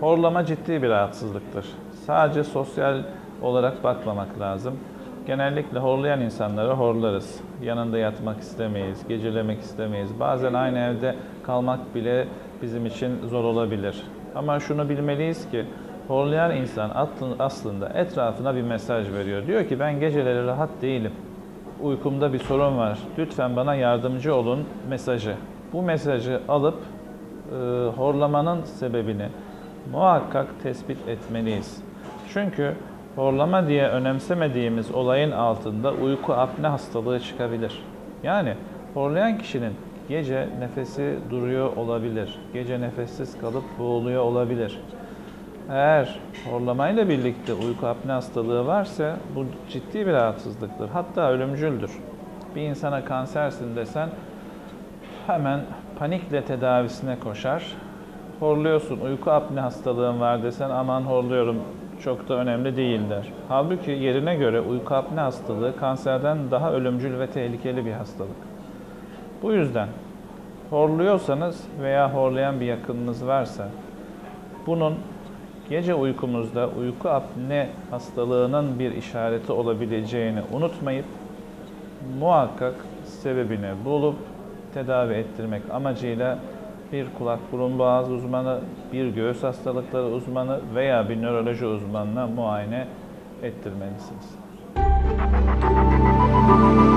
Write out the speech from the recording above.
Horlama ciddi bir rahatsızlıktır. Sadece sosyal olarak bakmamak lazım. Genellikle horlayan insanları horlarız. Yanında yatmak istemeyiz, gecelemek istemeyiz. Bazen aynı evde kalmak bile bizim için zor olabilir. Ama şunu bilmeliyiz ki horlayan insan aslında etrafına bir mesaj veriyor. Diyor ki ben geceleri rahat değilim. Uykumda bir sorun var. Lütfen bana yardımcı olun mesajı. Bu mesajı alıp e, horlamanın sebebini muhakkak tespit etmeliyiz. Çünkü horlama diye önemsemediğimiz olayın altında uyku apne hastalığı çıkabilir. Yani horlayan kişinin gece nefesi duruyor olabilir. Gece nefessiz kalıp boğuluyor olabilir. Eğer horlamayla birlikte uyku apne hastalığı varsa bu ciddi bir rahatsızlıktır. Hatta ölümcüldür. Bir insana kansersin desen hemen panikle tedavisine koşar. Horluyorsun, uyku apne hastalığın var desen aman horluyorum çok da önemli değil der. Halbuki yerine göre uyku apne hastalığı kanserden daha ölümcül ve tehlikeli bir hastalık. Bu yüzden horluyorsanız veya horlayan bir yakınınız varsa bunun gece uykumuzda uyku apne hastalığının bir işareti olabileceğini unutmayıp muhakkak sebebini bulup tedavi ettirmek amacıyla bir kulak burun boğaz uzmanı, bir göğüs hastalıkları uzmanı veya bir nöroloji uzmanına muayene ettirmelisiniz. Müzik